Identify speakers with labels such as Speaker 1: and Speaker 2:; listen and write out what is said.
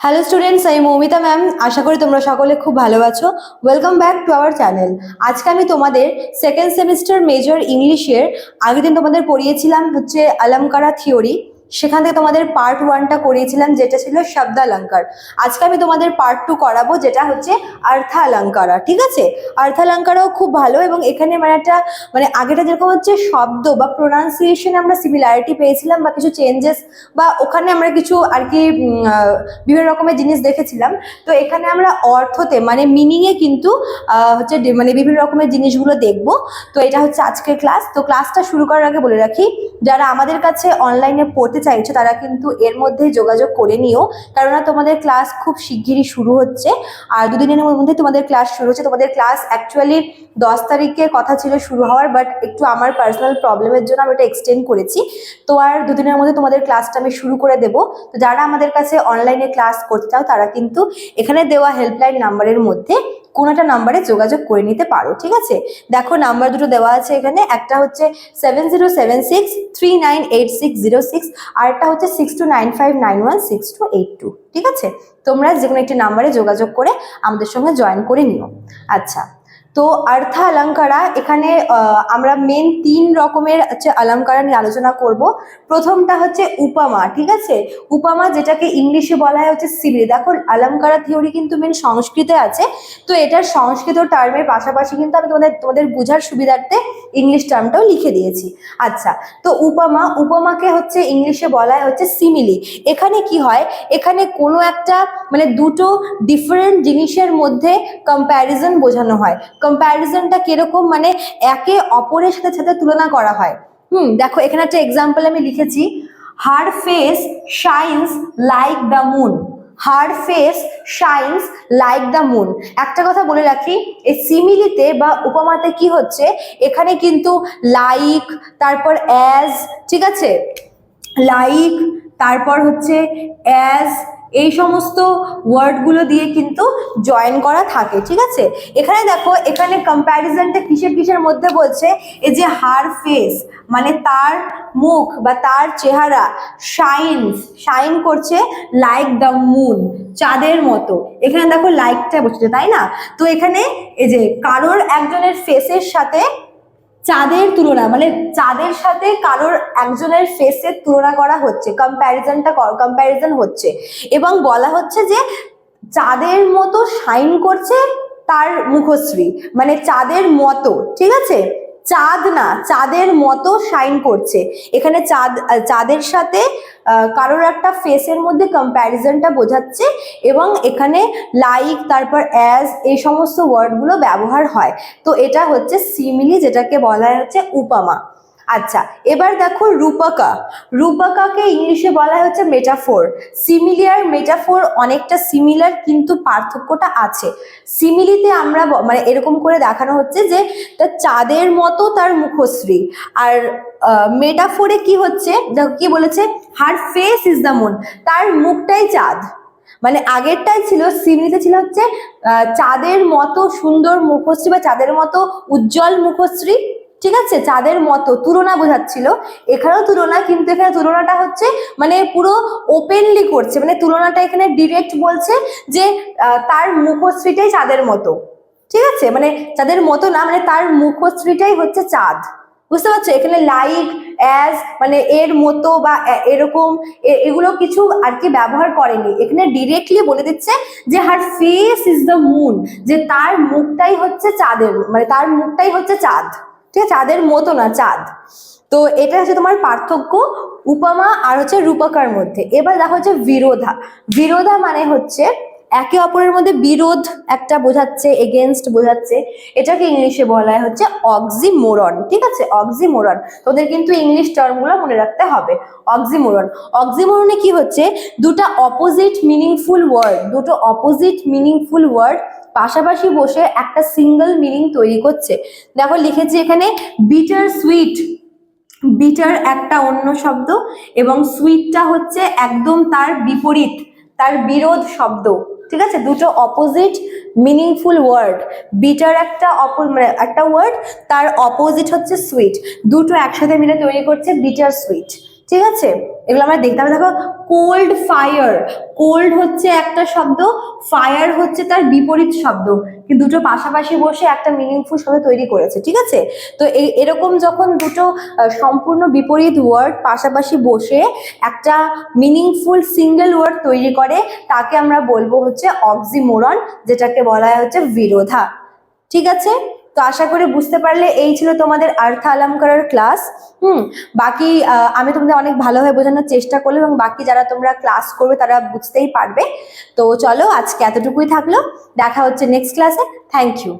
Speaker 1: Hello students আমি Moumita ma'am আশা করি তোমরা সকলে খুব ভালো আছো। Welcome back to our channel আজকে আমি তোমাদের সেকেন্ড সেমিস্টার মেজর ইংলিশের আগের দিন তোমাদের পড়িয়েছিলাম হচ্ছে আলমকারা থিওরি সেখান থেকে তোমাদের পার্ট ওয়ানটা করিয়েছিলাম, যেটা ছিল শব্দালঙ্কার। আজকে আমি তোমাদের পার্ট টু করাবো, যেটা হচ্ছে অর্থালঙ্কারা ঠিক আছে? অর্থালঙ্কারাও খুব ভালো এবং এখানে মানে একটা মানে আগেটা যেরকম হচ্ছে শব্দ বা প্রোনাউন্সিয়েশনে আমরা সিমিলারিটি পেয়েছিলাম বা কিছু চেঞ্জেস বা ওখানে আমরা কিছু আর কি বিভিন্ন রকমের জিনিস দেখেছিলাম। তো এখানে আমরা অর্থতে মানে মিনিংয়ে কিন্তু হচ্ছে মানে বিভিন্ন রকমের জিনিসগুলো দেখব। তো এটা হচ্ছে আজকের ক্লাস তো ক্লাসটা শুরু করার আগে বলে রাখি, যারা আমাদের কাছে অনলাইনে পড়তে চাইছো, তারা কিন্তু এর মধ্যেই যোগাযোগ করে নিও। কেননা তোমাদের ক্লাস খুব শিগগিরই শুরু হচ্ছে। আর দুদিনের মধ্যে তোমাদের ক্লাস শুরু হচ্ছে। তোমাদের ক্লাস অ্যাকচুয়ালি দশ তারিখে কথা ছিল শুরু হওয়ার বাট একটু আমার পার্সোনাল প্রবলেমের জন্য আমি ওটা এক্সটেন্ড করেছি। তো আর দুদিনের মধ্যে তোমাদের ক্লাসটা আমি শুরু করে দেবো। তো যারা আমাদের কাছে অনলাইনে ক্লাস করতে চাও, তারা কিন্তু এখানে দেওয়া হেল্পলাইন নাম্বারের মধ্যে কোনো একটা নাম্বারে যোগাযোগ করে নিতে পারো, ঠিক আছে? দেখো নাম্বার দুটো দেওয়া আছে এখানে, একটা হচ্ছে seven zero seven six three nine eight six zero six আর একটা হচ্ছে six two nine five nine one six two eight two ঠিক আছে? তোমরা যে কোনো একটি নাম্বারে যোগাযোগ করে আমাদের সঙ্গে জয়েন করে নিও। আচ্ছা। তো আর্থা অলঙ্কারা এখানে আমরা মেন তিন রকমের হচ্ছে অলঙ্কারা নিয়ে আলোচনা করব। প্রথমটা হচ্ছে উপমা, ঠিক আছে? উপমা যেটাকে ইংলিশে বলা হয় হচ্ছে সিমিলি দেখো, অলঙ্কারা থিওরি কিন্তু মেন সংস্কৃতে আছে। তো এটার সংস্কৃত টার্মের পাশাপাশি কিন্তু আমি তোমাদের তোমাদের বোঝার সুবিধার্থে ইংলিশ টার্মটাও লিখে দিয়েছি। আচ্ছা তো উপমা, উপমাকে হচ্ছে ইংলিশে বলা হচ্ছে সিমিলি এখানে কি হয়? এখানে কোনো একটা মানে দুটো ডিফারেন্ট জিনিসের মধ্যে কম্প্যারিজন বোঝানো হয়। কম্প্যারিজনটা কীরকম? মানে একে অপরের সাথে সাথে তুলনা করা হয়। হুম, দেখো, এখানে একটা এক্সাম্পল আমি লিখেছি। Her face shines like the moon her face shines like the moon একটা কথা বলে রাখি, এই সিমিলিতে বা উপমাতে কি হচ্ছে, এখানে কিন্তু লাইক তারপর অ্যাজ ঠিক আছে? লাইক তারপর হচ্ছে অ্যাজ এই সমস্ত ওয়ার্ডগুলো দিয়ে কিন্তু জয়েন করা থাকে, ঠিক আছে? এখানে দেখো, এখানে কম্প্যারিজনটা কিসের কিসের মধ্যে বলছে? এই যে হার ফেস মানে তার মুখ বা তার চেহারা শাইনস শাইন করছে লাইক দ্য মুন চাঁদের মতো। এখানে দেখো লাইকটা বসেছে, তাই না? তো এখানে এই যে কারোর একজনের ফেসের সাথে চাঁদের তুলনা মানে চাঁদের সাথে কারোর একজনের ফেসের তুলনা করা হচ্ছে কম্প্যারিজনটা কম্প্যারিজন হচ্ছে। এবং বলা হচ্ছে যে চাঁদের মতো সাইন করছে তার মুখশ্রী মানে চাঁদের মতো, ঠিক আছে? চাঁদ না, চাঁদের মতো শাইন করছে। এখানে চাঁদ চাঁদের সাথে কারোর একটা ফেসের মধ্যে কম্প্যারিজনটা বোঝাচ্ছে এবং এখানে লাইক তারপর অ্যাজ এই সমস্ত ওয়ার্ডগুলো ব্যবহার হয়। তো এটা হচ্ছে সিমিলি যেটাকে বলা হচ্ছে উপমা। আচ্ছা এবার দেখো রূপকা। রূপকাকে ইংলিশে বলা হচ্ছে মেটাফোর সিমিলিয়ার মেটাফোর অনেকটা সিমিলার কিন্তু পার্থক্যটা আছে। সিমিলিতে আমরা মানে এরকম করে দেখানো হচ্ছে যে তার চাঁদের মতো তার মুখশ্রী। আর মেটাফোরে কি হচ্ছে? দেখো কি বলেছে? Her face is the moon তার মুখটাই চাঁদ। মানে আগেরটাই ছিল সিমিলিতে ছিল হচ্ছে চাঁদের মতো সুন্দর মুখশ্রী বা চাঁদের মতো উজ্জ্বল মুখশ্রী। ঠিক আছে? চাঁদের মতো তুলনা বোঝাচ্ছিল। এখানেও তুলনা, কিন্তু এখানে তুলনাটা হচ্ছে মানে পুরো ওপেনলি করছে। মানে তুলনাটা এখানে ডিরেক্ট বলছে যে তার মুখশ্রীটাই চাঁদের মতো। ঠিক আছে? মানে চাঁদের মতো না মানে তার মুখশ্রীটাই হচ্ছে চাঁদ। বুঝতে পারছ? এখানে লাইক অ্যাজ মানে এর মতো বা এরকম এগুলো কিছু আর কি ব্যবহার করেনি। এখানে ডিরেক্টলি বলে দিচ্ছে যে her face is the moon যে তার মুখটাই হচ্ছে চাঁদের মানে তার মুখটাই হচ্ছে চাঁদ। ঠিক আছে? চাঁদের মতো না, চাঁদ। তো এটা হচ্ছে তোমার পার্থক্য উপমা আর হচ্ছে রূপকার মধ্যে। এবার দেখা হচ্ছে বিরোধা। বিরোধা মানে হচ্ছে একে অপরের মধ্যে বিরোধ একটা বোঝাচ্ছে এগেনস্ট বোঝাচ্ছে। এটাকে ইংলিশে বলা হয় হচ্ছে অক্সিমোরন ঠিক আছে? অক্সিমোরন তোদের কিন্তু ইংলিশ টার্মগুলো মনে রাখতে হবে। অক্সিমোরন অক্সিমোরনে কি হচ্ছে? দুটো অপোজিট মিনিংফুল ওয়ার্ড দুটো অপোজিট মিনিংফুল ওয়ার্ড পাশাপাশি বসে একটা সিঙ্গেল মিনিং তৈরি করছে। দেখো লিখেছি এখানে বিটার সুইট বিটার একটা অন্য শব্দ এবং সুইটটা হচ্ছে একদম তার বিপরীত, তার বিরোধ শব্দ। ঠিক আছে? দুটো অপোজিট মিনিংফুল ওয়ার্ড বিটার একটা মানে একটা ওয়ার্ড তার অপোজিট হচ্ছে সুইট দুটো একসাথে মিলে তৈরি করছে বিটার সুইট ঠিক আছে? এগুলো আমরা দেখতে হবে। দেখো কোল্ড ফায়ার কোল্ড হচ্ছে একটা শব্দ ফায়ার হচ্ছে তার বিপরীত শব্দ। কিন্তু দুটো পাশাপাশি বসে একটা মিনিংফুল শব্দ তৈরি করেছে, ঠিক আছে? তো এই, এরকম যখন দুটো সম্পূর্ণ বিপরীত ওয়ার্ড পাশাপাশি বসে একটা মিনিংফুল সিঙ্গেল ওয়ার্ড তৈরি করে, তাকে আমরা বলব হচ্ছে অক্সিমোরন যেটাকে বলা হচ্ছে বিরোধা। ঠিক আছে? তো আশা করি বুঝতে পারলে এই ছিল তোমাদের আর্থ করার ক্লাস হুম, বাকি আমি তোমাদের অনেক ভালোভাবে বোঝানোর চেষ্টা করলাম এবং বাকি যারা তোমরা ক্লাস করবে তারা বুঝতেই পারবে। তো চলো, আজকে এতটুকুই থাকল। দেখা হচ্ছে নেক্সট ক্লাসে থ্যাংক ইউ